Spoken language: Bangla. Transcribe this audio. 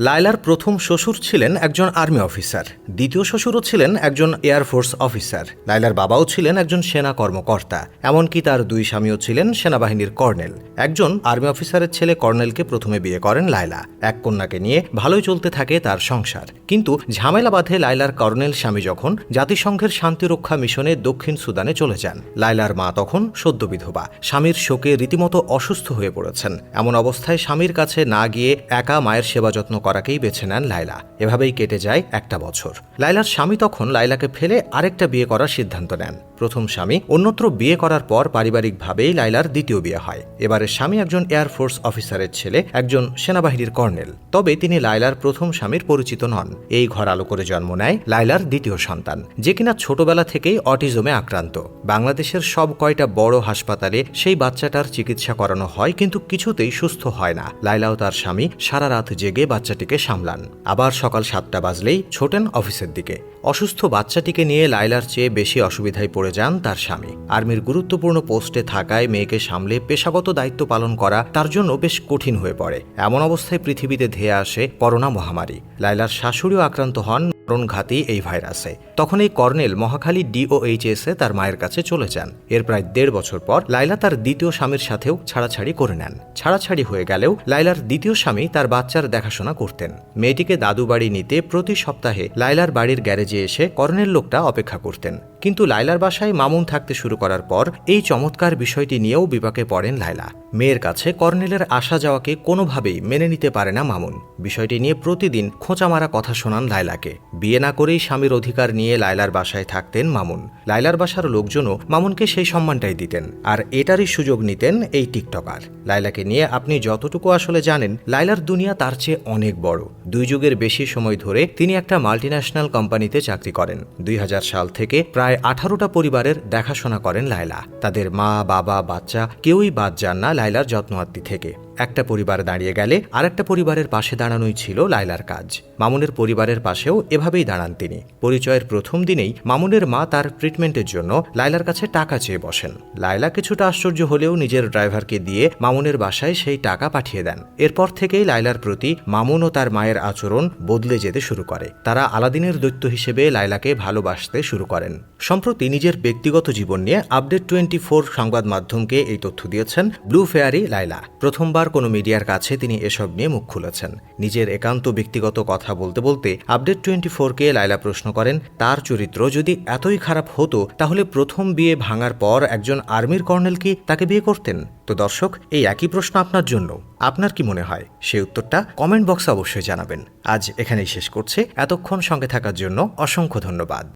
লায়লার প্রথম শ্বশুর ছিলেন একজন আর্মি অফিসার। দ্বিতীয় শ্বশুরও ছিলেন একজন এয়ারফোর্স অফিসার। লায়লার বাবাও ছিলেন একজন সেনা কর্মকর্তা, এমনকি তার দুই স্বামীও ছিলেন সেনাবাহিনীর কর্নেল। একজন আর্মি অফিসারের ছেলে কর্নেলকে প্রথমে বিয়ে করেন লায়লা। এক কন্যাকে নিয়ে ভালোই চলতে থাকে তার সংসার। কিন্তু ঝামেলা বাঁধে লায়লার কর্নেল স্বামী যখন জাতিসংঘের শান্তিরক্ষা মিশনে দক্ষিণ সুদানে চলে যান। লায়লার মা তখন সদ্য বিধবা। স্বামীর শোকে রীতিমতো অসুস্থ হয়ে পড়েছেন। এমন অবস্থায় স্বামীর কাছে না গিয়ে একা মায়ের সেবা যত্ন করাকেই বেছে নেন লাইলা এভাবেই কেটে যায় একটা বছর। লাইলার স্বামী তখন লাইলাকে ফেলে আরেকটা বিয়ে করার সিদ্ধান্ত নেন। প্রথম স্বামী, অন্যত্র বিয়ে করার পর পারিবারিকভাবেই লাইলার দ্বিতীয় বিয়ে হয়। এবারের স্বামী একজন এয়ারফোর্স অফিসারের ছেলে, একজন সেনাবাহিনীর কর্নেল। তবে তিনি লায়লার প্রথম স্বামীর পরিচিত নন। এই ঘর আলো করে জন্ম নেয় লাইলার দ্বিতীয় সন্তান, যে কিনা ছোটবেলা থেকেই অটিজমে আক্রান্ত। বাংলাদেশের সব কয়টা বড় হাসপাতালে সেই বাচ্চাটার চিকিৎসা করানো হয়, কিন্তু কিছুতেই সুস্থ হয় না। লাইলাও তার স্বামী সারা রাত জেগে বাচ্চাটিকে সামলান। আবার সকাল সাতটা বাজলেই ছোটেন অফিসের দিকে। অসুস্থ বাচ্চাটিকে নিয়ে লায়লার চেয়ে বেশি অসুবিধায় পড়ে যান তার স্বামী। আর্মির গুরুত্বপূর্ণ পোস্টে থাকায় মেয়েকে সামলে পেশাগত দায়িত্ব পালন করা তার জন্য বেশ কঠিন হয়ে পড়ে। এমন অবস্থায় পৃথিবীতে ধেয়ে আসে করোনা মহামারী। লাইলার শাশুড়িও আক্রান্ত হন মরণঘাতী এই ভাইরাসে। তখন এই কর্নেল মহাখালী ডিওএইচএস তার মায়ের কাছে চলে যান। এর প্রায় দেড় বছর পর লাইলা তার দ্বিতীয় স্বামীর সাথেও ছাড়াছাড়ি করে নেন। ছাড়াছাড়ি হয়ে গেলেও লাইলার দ্বিতীয় স্বামী তার বাচ্চার দেখাশোনা করতেন। মেয়েটিকে দাদু বাড়ি নিতে প্রতি সপ্তাহে লাইলার বাড়ির গ্যারেজে এসে কর্নেল লোকটা অপেক্ষা করতেন। কিন্তু লাইলার বাসায় মামুন থাকতে শুরু করার পর এই চমৎকার বিষয়টি নিয়েও বিপাকে পড়েন লাইলা মেয়ের কাছে কর্নেলের আসা যাওয়াকে কোনোভাবেই মেনে নিতে পারে না মামুন। বিষয়টি নিয়ে প্রতিদিন খোঁচা মারা কথা শোনান লাইলাকে বিয়ে না করেই স্বামীর অধিকার নিয়ে লাইলার বাসায় থাকতেন মামুন। লাইলার বাসার লোকজনও মামুনকে সেই সম্মানটাই দিতেন আর এটারই সুযোগ নিতেন এই টিকটকার। লাইলাকে নিয়ে আপনি যতটুকু আসলে জানেন লাইলার দুনিয়া তার চেয়ে অনেক বড়। দুই যুগের বেশি সময় ধরে তিনি একটা মাল্টিন্যাশনাল কোম্পানিতে চাকরি করেন। দুই হাজার সাল থেকে প্রায় আঠারোটা পরিবারের দেখাশোনা করেন লায়লা। তাদের মা, বাবা, বাচ্চা কেউই বাদ যান না লায়লার যত্নআত্তি থেকে। একটা পরিবার দাঁড়িয়ে গেলে আরেকটা পরিবারের পাশে দাঁড়ানোই ছিল লায়লার কাজ। মামুনের পরিবারের পাশেও এভাবেই দাঁড়ান তিনি। পরিচয়ের প্রথম দিনেই মামুনের মা তার ট্রিটমেন্টের জন্য লায়লার কাছে টাকা চেয়ে বসেন। লায়লা কিছুটা আশ্চর্য হলেও নিজের ড্রাইভারকে দিয়ে মামুনের বাসায় সেই টাকা পাঠিয়ে দেন। এরপর থেকেই লায়লার প্রতি মামুন ও তার মায়ের আচরণ বদলে যেতে শুরু করে। তারা আলাদিনের দৈত্য হিসেবে লায়লাকে ভালোবাসতে শুরু করেন। সম্প্রতি নিজের ব্যক্তিগত জীবন নিয়ে আপডেট টোয়েন্টি ফোর সংবাদ মাধ্যমকে এই তথ্য দিয়েছেন ব্লু ফেয়ারি লাইলা প্রথমবার কোনো মিডিয়ার কাছে তিনি এসব নিয়ে মুখ খুলেছেন। নিজের একান্ত ব্যক্তিগত কথা বলতে বলতে আপডেট টোয়েন্টি ফোরকে লাইলা প্রশ্ন করেন, তার চরিত্র যদি এতই খারাপ হতো, তাহলে প্রথম বিয়ে ভাঙার পর একজন আর্মির কর্নেল কি তাকে বিয়ে করতেন? তো দর্শক, এই একই প্রশ্ন আপনার জন্য। আপনার কি মনে হয়? সেই উত্তরটা কমেন্ট বক্সে অবশ্যই জানাবেন। আজ এখানেই শেষ করছে। এতক্ষণ সঙ্গে থাকার জন্য অসংখ্য ধন্যবাদ।